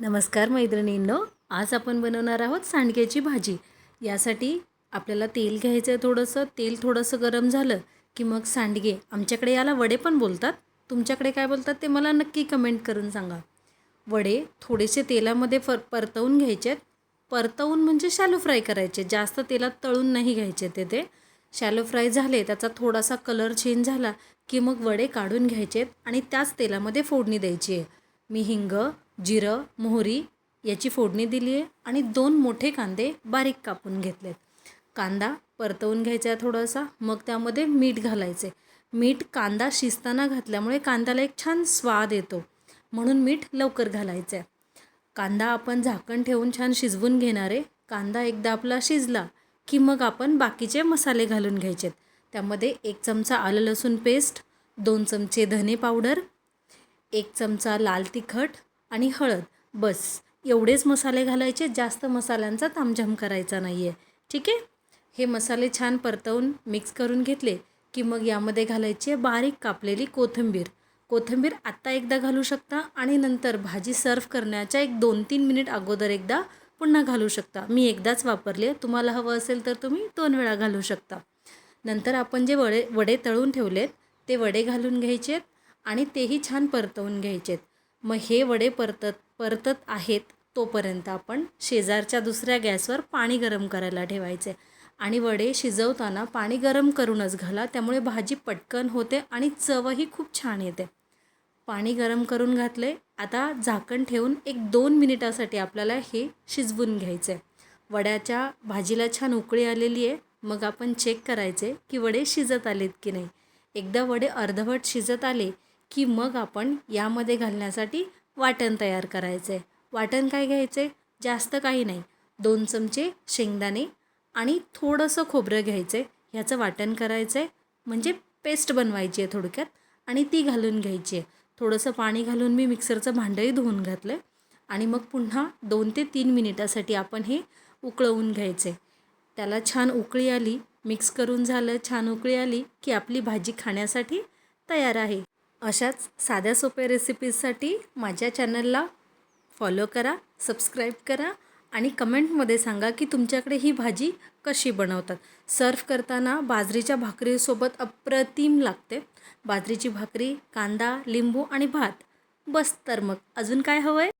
नमस्कार मैत्रिणींनो आज आपण बनवणार आहोत सांडग्याची भाजी. यासाठी आपल्याला तेल घ्यायचं आहे थोडंसं. तेल थोडंसं गरम झालं की मग सांडगे. आमच्याकडे याला वडे पण बोलतात. तुमच्याकडे काय बोलतात ते मला नक्की कमेंट करून सांगा. वडे थोडेसे तेलामध्ये फर परतवून घ्यायचे आहेत परतवून म्हणजे शॅलो फ्राय करायचे. जास्त तेलात तळून नाही घ्यायचे ते ते. शॅलो फ्राय झाले त्याचा थोडासा कलर चेंज झाला की मग वडे काढून घ्यायचे आहेत आणि त्याच तेलामध्ये फोडणी द्यायची आहे. मी हिंग जिरं मोहरी याची फोडणी दिली आहे आणि दोन मोठे कांदे बारीक कापून घेतलेत. कांदा परतवून घ्यायचा आहे थोडासा मग त्यामध्ये मीठ घालायचे. मीठ कांदा शिजताना घातल्यामुळे कांद्याला एक छान स्वाद येतो म्हणून मीठ लवकर घालायचं आहे कांदा आपण झाकण ठेवून छान शिजवून घेणार आहे. कांदा एकदा आपला शिजला की मग आपण बाकीचे मसाले घालून घ्यायचेत. त्यामध्ये एक चमचा आलं लसूण पेस्ट दोन चमचे धने पावडर एक चमचा लाल तिखट आणि हळद. बस. एवढेच मसाले घालायचे जास्त मसाल्यांचा तामझाम करायचा नाही आहे ठीक आहे? हे मसाले छान परतवून मिक्स करून घेतले की मग यामध्ये घालायची आहे बारीक कापलेली कोथिंबीर. कोथिंबीर आत्ता एकदा घालू शकता आणि नंतर भाजी सर्व करण्याच्या एक दोन तीन मिनिट अगोदर एकदा पुन्हा घालू शकता. मी एकदाच वापरले. तुम्हाला हवं असेल तर तुम्ही दोन वेळा घालू शकता. नंतर आपण जे वडे वडे तळून ठेवलेत ते वडे घालून घ्यायचे आहेत आणि तेही छान परतवून घ्यायचे आहेत मग हे वडे परतत परतत आहेत तोपर्यंत आपण शेजारच्या दुसऱ्या गॅसवर पाणी गरम करायला ठेवायचे. आणि वडे शिजवताना पाणी गरम करूनच घाला त्यामुळे भाजी पटकन होते आणि चवही खूप छान येते. पाणी गरम करून घातले आता झाकण ठेवून एक दोन मिनिटासाठी आपल्याला हे शिजवून घ्यायचे. वड्याच्या भाजीला छान उकळी आलेली आहे मग आपण चेक करायचे की वडे शिजत आलेत की नाही. एकदा वडे अर्धवट शिजत आले की मग आपण यामध्ये घालण्यासाठी वाटण तयार करायचं आहे वाटण काय घ्यायचं आहे जास्त काही नाही. दोन चमचे शेंगदाणे आणि थोडंसं खोबरं घ्यायचं आहे ह्याचं वाटण करायचं आहे म्हणजे पेस्ट बनवायची आहे थोडक्यात आणि ती घालून घ्यायची आहे. थोडंसं पाणी घालून मी मिक्सरचं भांडंही धुवून घातलं आहे आणि मग पुन्हा दोन ते तीन मिनिटासाठी आपण हे उकळवून घ्यायचे त्याला छान उकळी आली मिक्स करून झालं छान उकळी आली की आपली भाजी खाण्यासाठी तयार आहे. अशाच साध्या सोप्या रेसिपीजसाठी माझ्या चॅनलला फॉलो करा सबस्क्राईब करा आणि कमेंटमध्ये सांगा की तुमच्याकडे ही भाजी कशी बनवतात. सर्व करताना बाजरीच्या भाकरीसोबत अप्रतिम लागते. बाजरीची भाकरी कांदा लिंबू आणि भात. बस तर मग. अजून काय हवं आहे